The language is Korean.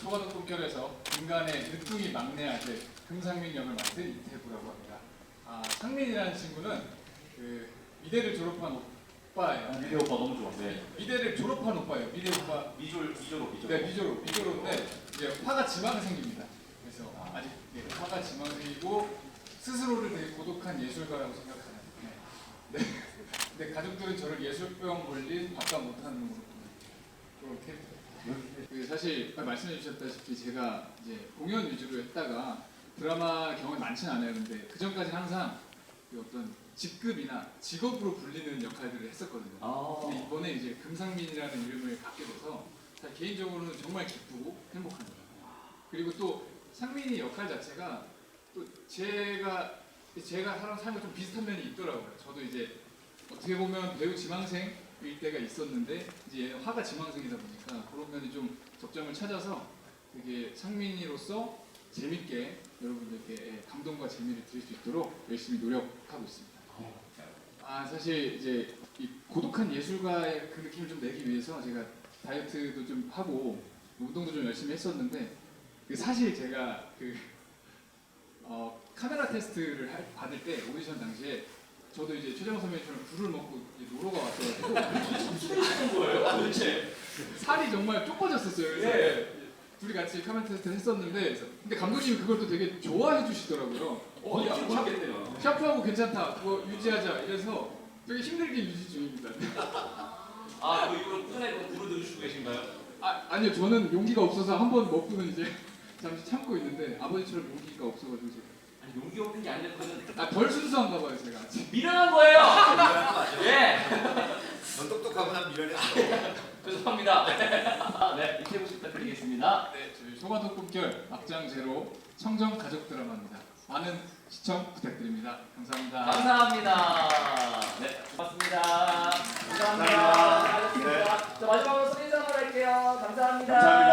소가동 꿈결에서 인간의 늦둥이 막내 아들 금상민 역을 맡은 이태구라고 합니다. 아, 상민이라는 친구는 그 미대를 졸업한 오빠예요. 미래 오빠 너무 좋아. 네. 미대를 졸업한 오빠예요. 미대 오빠. 미졸 미졸로 미졸. 네, 미조로 미조로인데 이제 화가 지망생입니다. 그래서 아직 네, 화가 지망생이고 스스로를 되게 고독한 예술가라고 생각하는. 네. 네. 근데 가족들은 저를 예술병 걸린 바깥 못하는 그런 캐릭터. 그 사실 말씀해 주셨다시피 제가 이제 공연 위주로 했다가 드라마 경험이 많지는 않아요. 근데 그 전까지 항상 그 어떤 직급이나 직업으로 불리는 역할들을 했었거든요. 아. 근데 이번에 이제 금상민이라는 이름을 갖게 돼서 사실 개인적으로는 정말 기쁘고 행복합니다. 그리고 또 상민이 역할 자체가 또 제가 제가 사람 삶과 좀 비슷한 면이 있더라고요. 저도 이제 어떻게 보면 배우 지망생 일 때가 있었는데 이제 화가 지망생이다 보니까 그런 면이 좀 적점을 찾아서 되게 상민이로서 재밌게 여러분들께 감동과 재미를 드릴 수 있도록 열심히 노력하고 있습니다. 아 사실 이제 이 고독한 예술가의 그 느낌을 좀 내기 위해서 제가 다이어트도 좀 하고 운동도 좀 열심히 했었는데 그 사실 제가 그 어, 카메라 테스트를 할- 받을 때 오디션 당시에 저도 이제 최정호 선배님처럼 굴을 먹고 이제 노러가 왔어가지고 무슨 거예요? 도대체. 살이 정말 좁아졌었어요. 그래서 예. 둘이 같이 카메라 테스트를 했었는데 근데 감독님이 그걸 또 되게 좋아해 주시더라고요. 어, 이거 모르겠네요. 샤프하고 괜찮다. 그거 유지하자. 이래서 되게 힘들게 유지 중입니다. 아, 그 이후로 꾸준하게 부르 들으시고 계신가요? 아 아니요 저는 용기가 없어서 한 번 먹고는 이제 잠시 참고 있는데 아버지처럼 용기가 없어가지고 제가 아니 용기 없는 게 아니라 그거는 아덜 순수한가 봐요 제가 아직. 미련한 거예요. 미련한 거 맞아. 예. 넌 똑똑하고 난 미련했어. 죄송합니다. 아, 네, 이태구 씨 부탁드리겠습니다. 네 저희 소가도 꿈결 막장 제로 청정 가족 드라마입니다. 많은 시청 부탁드립니다. 감사합니다. 감사합니다. 네, 고맙습니다. 감사합니다. 감사합니다. 알겠습니다. 자, 마지막으로 소리 인사 한번 할게요. 감사합니다. 감사합니다.